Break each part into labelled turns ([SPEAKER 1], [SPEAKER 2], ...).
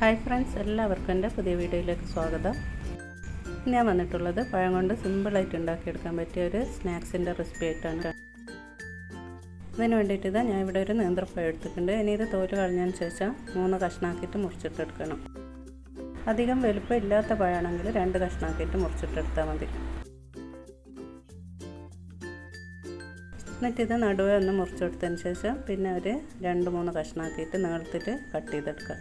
[SPEAKER 1] Hi friends എല്ലാവർക്കും എന്റെ പുതിയ വീഡിയോയിലേക്ക് സ്വാഗതം. ഞാൻ വന്നിട്ടുള്ളത് പഴം കൊണ്ട് സിമ്പിളായിട്ട് ഉണ്ടാക്കിയെടുക്കാൻ പറ്റിയ ഒരു സ്നാക്സിന്റെ റെസിപ്പി ആയിട്ടാണ്. അതിന് വേണ്ടിയിട്ട് ഇതാ ഞാൻ ഇവിടെ ഒരു നേന്ത്രപ്പഴം എടുത്തിട്ടുണ്ട്. ഇനി ഇത് തോൽ കളഞ്ഞതിന് ശേഷം മൂന്ന് കഷ്ണാക്കിയിട്ട് മുറിച്ചിട്ടെടുക്കണം. അധികം വലുപ്പം ഇല്ലാത്ത പഴമാണെങ്കിൽ രണ്ട് കഷ്ണാക്കിയിട്ട് മുറിച്ചിട്ടെടുത്താൽ മതി. എന്നിട്ട് ഇത് നടുവേ ഒന്ന് മുറിച്ചെടുത്തതിന് ശേഷം പിന്നെ ഒരു രണ്ട് മൂന്ന് കഷ്ണാക്കിയിട്ട് നേർത്തിട്ട് കട്ട് ചെയ്തെടുക്കുക.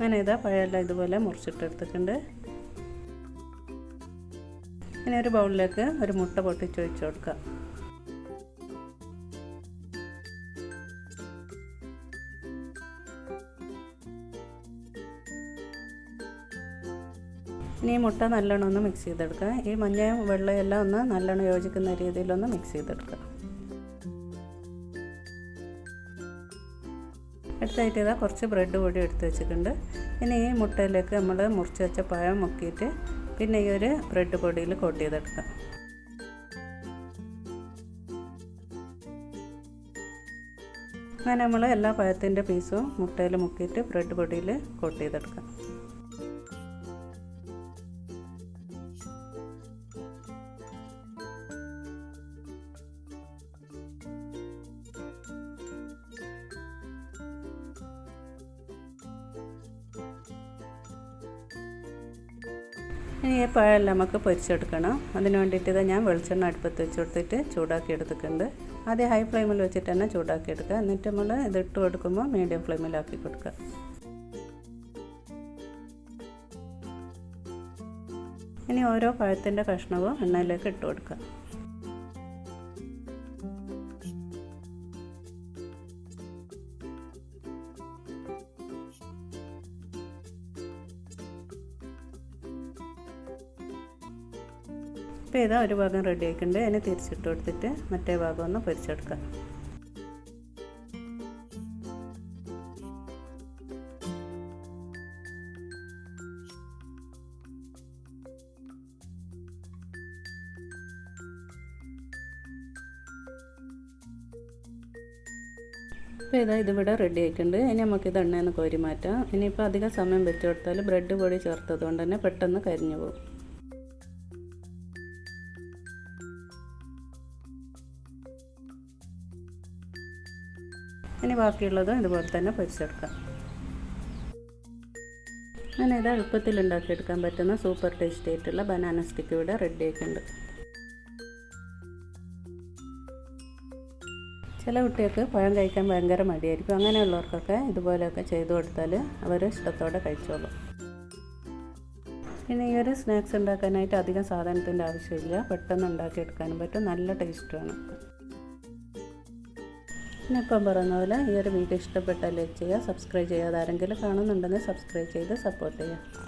[SPEAKER 1] അങ്ങനെ ഇതാ പഴമെല്ലാം ഇതുപോലെ മുറിച്ചിട്ടെടുത്തിട്ടുണ്ട്. ഇനി ഒരു ബൗളിലേക്ക് ഒരു മുട്ട പൊട്ടിച്ച് ഒഴിച്ചു കൊടുക്കുക ഇനി മുട്ട നല്ലോണം ഒന്ന് മിക്സ് ചെയ്തെടുക്കുക ഈ മഞ്ഞയും വെള്ളയും എല്ലാം ഒന്ന് നല്ലോണം യോജിക്കുന്ന രീതിയിലൊന്ന് മിക്സ് ചെയ്തെടുക്കുക അടുത്തായിട്ട് ഇതാ കുറച്ച് ബ്രെഡ് പൊടി എടുത്ത് വെച്ചിട്ടുണ്ട്. ഇനി ഈ മുട്ടയിലേക്ക് നമ്മൾ മുറിച്ച് വെച്ച പഴം മുക്കിയിട്ട് പിന്നെ ഈ ഒരു ബ്രെഡ് പൊടിയിൽ കോട്ട് ചെയ്തെടുക്കാം. അങ്ങനെ നമ്മൾ എല്ലാ പഴത്തിന്റെ പീസും മുട്ടയിൽ മുക്കിയിട്ട് ബ്രെഡ് പൊടിയിൽ കോട്ട് ചെയ്തെടുക്കാം. ഇനി ഈ പഴമെല്ലാം നമുക്ക് പൊരിച്ചെടുക്കണം. അതിന് വേണ്ടിയിട്ട് ഇത് ഞാൻ വെളിച്ചെണ്ണ അടുപ്പത്ത് വെച്ച് കൊടുത്തിട്ട് ചൂടാക്കി എടുത്തിട്ടുണ്ട്. ആദ്യം ഹൈ ഫ്ലെയിമിൽ വെച്ചിട്ട് തന്നെ ചൂടാക്കി എടുക്കുക. എന്നിട്ട് നമ്മൾ ഇത് ഇട്ട് കൊടുക്കുമ്പോൾ മീഡിയം ഫ്ലെയിമിലാക്കി കൊടുക്കുക. ഇനി ഓരോ പഴത്തിന്റെ കഷ്ണവും എണ്ണയിലേക്ക് ഇട്ട് കൊടുക്കുക. ഇപ്പോൾ ഇതാ ഒരു ഭാഗം റെഡി ആയിട്ടുണ്ട് അതിനെ തിരിച്ചിട്ട് കൊടുത്തിട്ട് മറ്റേ ഭാഗം ഒന്ന് പൊരിച്ചെടുക്കാം. ഇപ്പോൾ ഇതാ ഇതിവിടെ റെഡി ആയിട്ടുണ്ട് ഇനി നമുക്കിത് എണ്ണയിൽ നിന്ന് കോരി മാറ്റാം. ഇനിയിപ്പോൾ അധികം സമയം വെച്ച് കൊടുത്താൽ ബ്രെഡ് പൊടി ചേർത്തത് കൊണ്ട് തന്നെ പെട്ടെന്ന് കരിഞ്ഞു പോകും. ഇനി ബാക്കിയുള്ളതും ഇതുപോലെ തന്നെ പൊരിച്ചെടുക്കാം. അങ്ങനെ ഇത് എളുപ്പത്തിൽ ഉണ്ടാക്കിയെടുക്കാൻ പറ്റുന്ന സൂപ്പർ ടേസ്റ്റി ആയിട്ടുള്ള ബനാന സ്റ്റിക്ക് ഇവിടെ റെഡി ആയിട്ടുണ്ട്. ചില കുട്ടികൾക്ക് പഴം കഴിക്കാൻ ഭയങ്കര മടിയായിരിക്കും. അങ്ങനെയുള്ളവർക്കൊക്കെ ഇതുപോലെയൊക്കെ ചെയ്തു കൊടുത്താൽ അവർ ഇഷ്ടത്തോടെ കഴിച്ചോളും. പിന്നെ ഈ ഒരു സ്നാക്സ് ഉണ്ടാക്കാനായിട്ട് അധികം സാധനത്തിന്റെ ആവശ്യമില്ല. പെട്ടെന്ന് ഉണ്ടാക്കിയെടുക്കാനും പറ്റും. നല്ല ടേസ്റ്റുമാണ്. പിന്നെ ഇപ്പം പോലെ ഈ ഒരു വീഡിയോ ഇഷ്ടപ്പെട്ടാൽ ലൈക്ക് ചെയ്യുക സബ്സ്ക്രൈബ് ചെയ്യാതെ ആരെങ്കിലും കാണുന്നുണ്ടെങ്കിൽ സബ്സ്ക്രൈബ് ചെയ്ത് സപ്പോർട്ട് ചെയ്യുക.